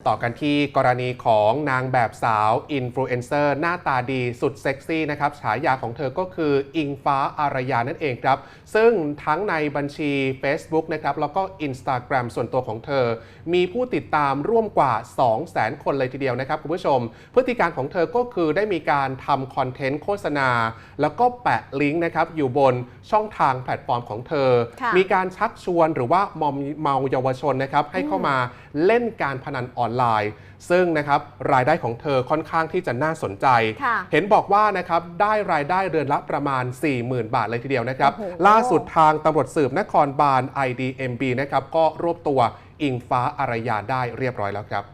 ต่อกันที่กรณีของนางแบบสาวอินฟลูเอนเซอร์หน้าตาดีสุดเซ็กซี่นะครับฉายาของเธอก็คืออิงฟ้าอารยานั่นเองครับ ซึ่งทั้งในบัญชี Facebook นะครับแล้วก็ Instagram ส่วนตัวของเธอ มีผู้ติดตามร่วมกว่า 200,000 คนเลยทีเดียวนะครับคุณผู้ชม พฤติการของเธอก็คือได้มีการทำคอนเทนต์โฆษณา แล้วก็แปะลิงก์นะครับอยู่บนช่องทางแพลตฟอร์มของเธอค่ะมีการชักชวนหรือว่ามอมเมาเยาวชนนะครับให้เข้ามาเล่นการพนันออนไลน์ ซึ่งนะครับรายได้ของเธอค่อนข้างที่จะน่าสนใจค่ะเห็นบอกว่านะครับได้รายได้เดือนละประมาณ 40,000 บาทเลยทีเดียวนะครับโอ้โหล่าสุดทางตำรวจสืบนครบาล IDMB นะครับก็รวบตัวอิงฟ้าอารยาได้เรียบร้อยแล้วครับ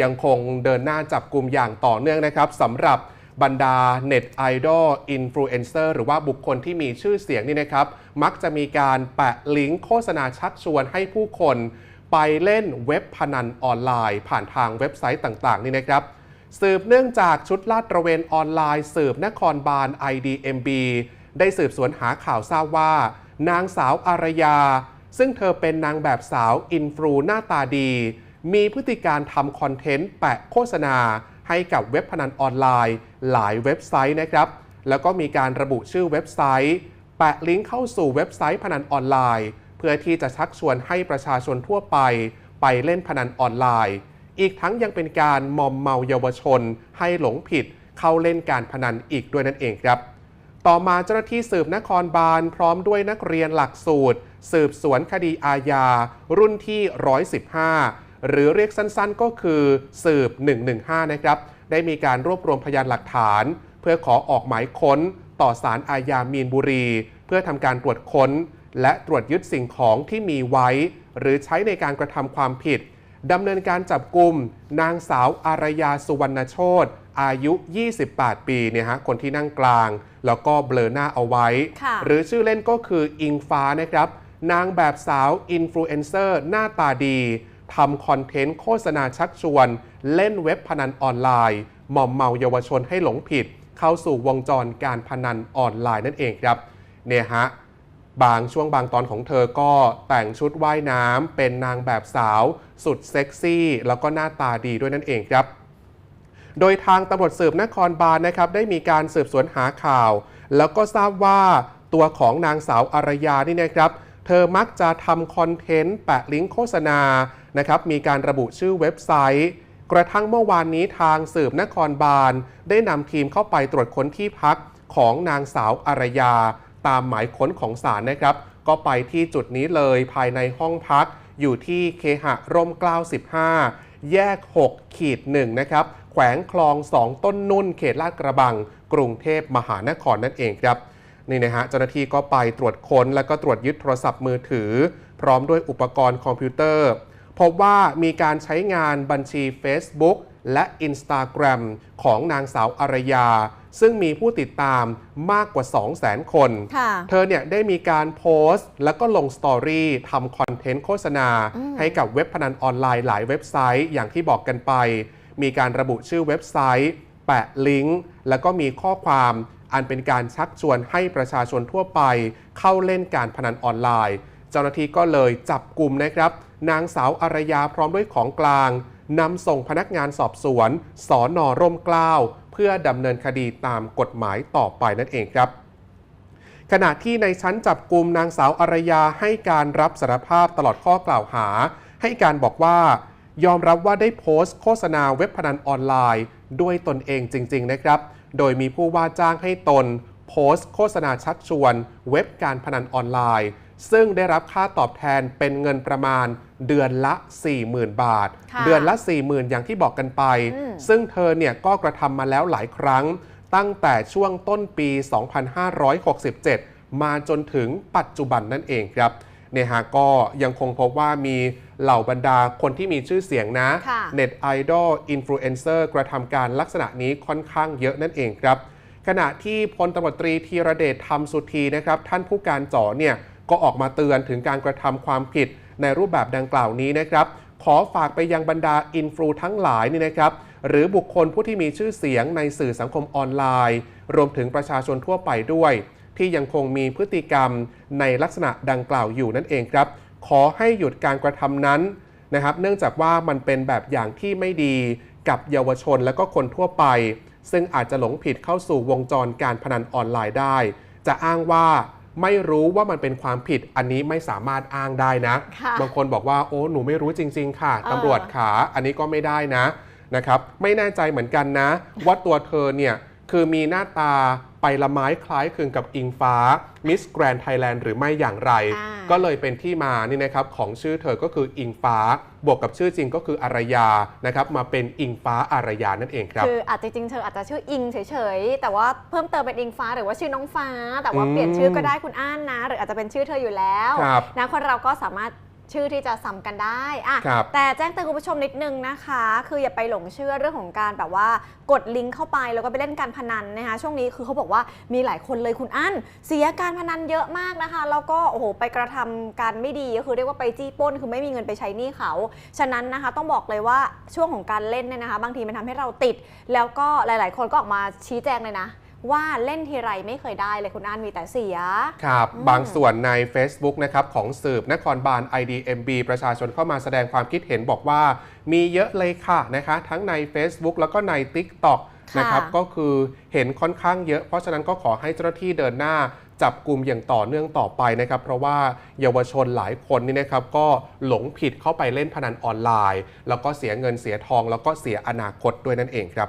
ยังคงเดินหน้าจับกลุ่มอย่างต่อเนื่องนะครับสำหรับบรรดาเน็ตไอดอลอินฟลูเอนเซอร์หรือว่าบุคคลที่มีชื่อเสียงนี่นะครับ มักจะมีการแปะลิงก์โฆษณาชักชวนให้ผู้คน ไปเล่นเว็บพนันออนไลน์ ผ่านทางเว็บไซต์ต่างๆ นี่นะครับ สืบเนื่องจากชุดลาดตระเวนออนไลน์ สืบนครบาล IDMB ได้สืบสวนหาข่าวทราบว่า นางสาวอารยา ซึ่งเธอเป็นนางแบบสาวอินฟลูหน้าตาดี มีพฤติการทำคอนเทนต์แปะโฆษณา ให้กับเว็บพนันออนไลน์ หลายเว็บไซต์นะครับ แล้วก็มีการระบุชื่อเว็บไซต์ แปะลิงก์เข้าสู่เว็บไซต์พนันออนไลน์ พื่อที่จะชักชวนให้ประชาชนทั่วไปไปเล่นพนันออนไลน์ อีกทั้งยังเป็นการมอมเมาเยาวชน ให้หลงผิดเข้าเล่นการพนันอีกด้วยนั่นเองครับ ต่อมาเจ้าหน้าที่สืบนครบาลพร้อมด้วยนักเรียนหลักสูตร สืบสวนคดีอาญา รุ่นที่ 115 หรือเรียกสั้นๆก็คือสืบ 115 นะครับ ได้มีการรวบรวมพยานหลักฐาน เพื่อขอออกหมายค้นต่อสารอาญามีนบุรี เพื่อทำการตรวจค้น และตรวจยึดสิ่งของที่มีไว้ หรือใช้ในการกระทำความผิดดำเนินการจับกลุ่มนางสาวอารยาสุวรรณโชตอายุ 28 ปีเนี่ยฮะ คนที่นั่งกลาง แล้วก็เบลอหน้าเอาไว้ค่ะหรือชื่อเล่นก็คืออิงฟ้านะครับ นางแบบสาวอินฟลูเอนเซอร์หน้าตาดีทำคอนเทนต์โฆษณาชักชวน เล่นเว็บพนันออนไลน์หม่อมเมาเยาวชนให้หลงผิด เข้าสู่วงจรการพนันออนไลน์นั่นเองครับ เนี่ยฮะ บางช่วงบางตอนของเธอก็แต่งชุดว่ายน้ำเป็นนางแบบสาว สุดเซ็กซี่ แล้วก็หน้าตาดีด้วยนั่นเองครับ โดยทางตำรวจสืบนครบาลนะครับได้มีการสืบสวนหาข่าว แล้วก็ทราบว่าตัวของนางสาวอารยานี่นะครับ เธอมักจะทำคอนเทนต์แปะลิงก์โฆษณานะครับมีการระบุชื่อเว็บไซต์ กระทั่งเมื่อวานนี้ทางสืบนครบาล ได้นำทีมเข้าไปตรวจค้นที่พักของนางสาวอารยา ตามหมายค้นของศาลนะครับ ก็ไปที่จุดนี้เลยภายในห้องพัก อยู่ที่เคหะร่มเกล้า15 แยก 6 ขีด1นะครับ แขวงคลอง 2 ต้นนุ่น เขตลาดกระบัง กรุงเทพมหานครนั่นเองครับนี่นะฮะเจ้าหน้าที่ก็ไปตรวจค้น แล้วก็ตรวจยึดโทรศัพท์มือถือ พร้อมด้วยอุปกรณ์คอมพิวเตอร์ พบว่ามีการใช้งานบัญชี Facebook และ Instagram ของนางสาวอารยา ซึ่งมีผู้ติดตามมากกว่า 200,000 คนค่ะเธอเนี่ยได้มีการโพสต์ แล้วก็ลงสตอรี่ทำคอนเทนต์โฆษณาอืมให้กับเว็บพนันออนไลน์หลายเว็บไซต์อย่างที่บอกกันไป มีการระบุชื่อเว็บไซต์ แปะลิงก์ แล้วก็มีข้อความอันเป็นการชักชวนให้ประชาชนทั่วไป เข้าเล่นการพนันออนไลน์ เจ้าหน้าที่ก็เลยจับกลุ่มนะครับ นางสาวอารยาพร้อมด้วยของกลาง นำส่งพนักงานสอบสวนสอนอร่มเกล้าเพื่อดำเนินคดีตามกฎหมายต่อไปนั่นเองครับขณะที่ในชั้นจับกลุ่มนางสาวอารยาให้การรับสารภาพตลอดข้อกล่าวหา ให้การบอกว่า ยอมรับว่าได้โพสต์โฆษณาเว็บพนันออนไลน์ ด้วยตนเองจริง ๆ นะครับ โดยมีผู้ว่าจ้างให้ตน โพสต์โฆษณาชักชวน เว็บการพนันออนไลน์ ซึ่งได้รับค่าตอบแทนเป็นเงินประมาณเดือนละ 40,000 บาท ค่ะเดือนละ 40,000 อย่างที่บอกกันไป อืม ซึ่งเธอเนี่ยก็กระทำมาแล้วหลายครั้ง ตั้งแต่ช่วงต้นปี 2567 มาจนถึงปัจจุบันนั่นเองครับเนี่ยฮะก็ยังคงพบว่ามีเหล่าบรรดาคนที่มีชื่อเสียงนะ ค่ะ เน็ตไอดอลอินฟลูเอนเซอร์กระทำการลักษณะนี้ค่อนข้างเยอะนั่นเองครับ ขณะที่พลตำรวจตรีธีรเดชธรรมสุธีนะครับ ท่านผู้การจ่อเนี่ย ก็ออกมาเตือนถึงการกระทำความผิดในรูปแบบดังกล่าวนี้นะครับ ขอฝากไปยังบรรดาอินฟลูทั้งหลายนี่นะครับ หรือบุคคลผู้ที่มีชื่อเสียงในสื่อสังคมออนไลน์ รวมถึงประชาชนทั่วไปด้วย ที่ยังคงมีพฤติกรรมในลักษณะดังกล่าวอยู่นั่นเองครับ ขอให้หยุดการกระทำนั้นนะครับ เนื่องจากว่ามันเป็นแบบอย่างที่ไม่ดีกับเยาวชนและก็คนทั่วไป ซึ่งอาจจะหลงผิดเข้าสู่วงจรการพนันออนไลน์ได้ จะอ้างว่า ไม่รู้ว่ามันเป็นความผิดอันนี้ไม่สามารถอ้างได้นะค่ะบางคนบอกว่าโอ้หนูไม่รู้จริง ๆ ค่ะเออตำรวจขาอันนี้ก็ไม่ได้นะนะครับไม่แน่ใจเหมือนกันนะ ว่าตัวเธอเนี่ย คือมีหน้าตาไปละไม้คล้ายคลึงกับอิงฟ้ามิสแกรน d ไทยแลนด์หรือไม่อย่างไรอ่าก็เลยเป็นที่มานี่นะครับของชื่อเธอก็คืออิงฟ้า บวกกับชื่อจริงก็คืออารยานะครับมาเป็นอิงฟ้าอารยานั่นเองครับคืออาจจะจริงๆเธออาจจะชื่ออิงเฉยๆ แต่ว่าเพิ่มเติมเป็นอิงฟ้าหรือว่าชื่อน้องฟ้า แต่ว่าอืมเปลี่ยนชื่อก็ได้คุณอ้านนะ หรืออาจจะเป็นชื่อเธออยู่แล้วครับนะคนเราก็สามารถ ชื่อที่จะซ้ำกันได้อะครับ แต่แจ้งเตือนคุณผู้ชมนิดนึงนะคะ คืออย่าไปหลงเชื่อเรื่องของการแบบว่ากดลิงก์เข้าไปแล้วก็ไปเล่นการพนันนะคะ ช่วงนี้คือเขาบอกว่ามีหลายคนเลยคุณอั้นเสียการพนันเยอะมากนะคะ แล้วก็โอ้โหไปกระทำการไม่ดีก็คือเรียกว่าไปจี้ปล้น คือไม่มีเงินไปใช้หนี้เขา ฉะนั้นนะคะต้องบอกเลยว่าช่วงของการเล่นเนี่ยนะคะ บางทีมันทำให้เราติด แล้วก็หลาย ๆ คนก็ออกมาชี้แจงเลยนะ ว่าเล่นทีไรไม่เคยได้เลยคุณอั้นมีแต่เสีย ครับอืมบางส่วนใน Facebook นะครับของสืบนครบาล IDMB ประชาชนเข้ามาแสดงความคิดเห็นบอกว่า มีเยอะเลยค่ะนะคะ ทั้งใน Facebook แล้วก็ใน TikTok ค่ะนะครับก็คือเห็นค่อนข้างเยอะ เพราะฉะนั้นก็ขอให้เจ้าหน้าที่เดินหน้าจับกลุ่มอย่างต่อเนื่องต่อไปนะครับ เพราะว่าเยาวชนหลายคนนี่นะครับ ก็หลงผิดเข้าไปเล่นพนันออนไลน์ แล้วก็เสียเงินเสียทอง แล้วก็เสียอนาคตด้วยนั่นเองครับ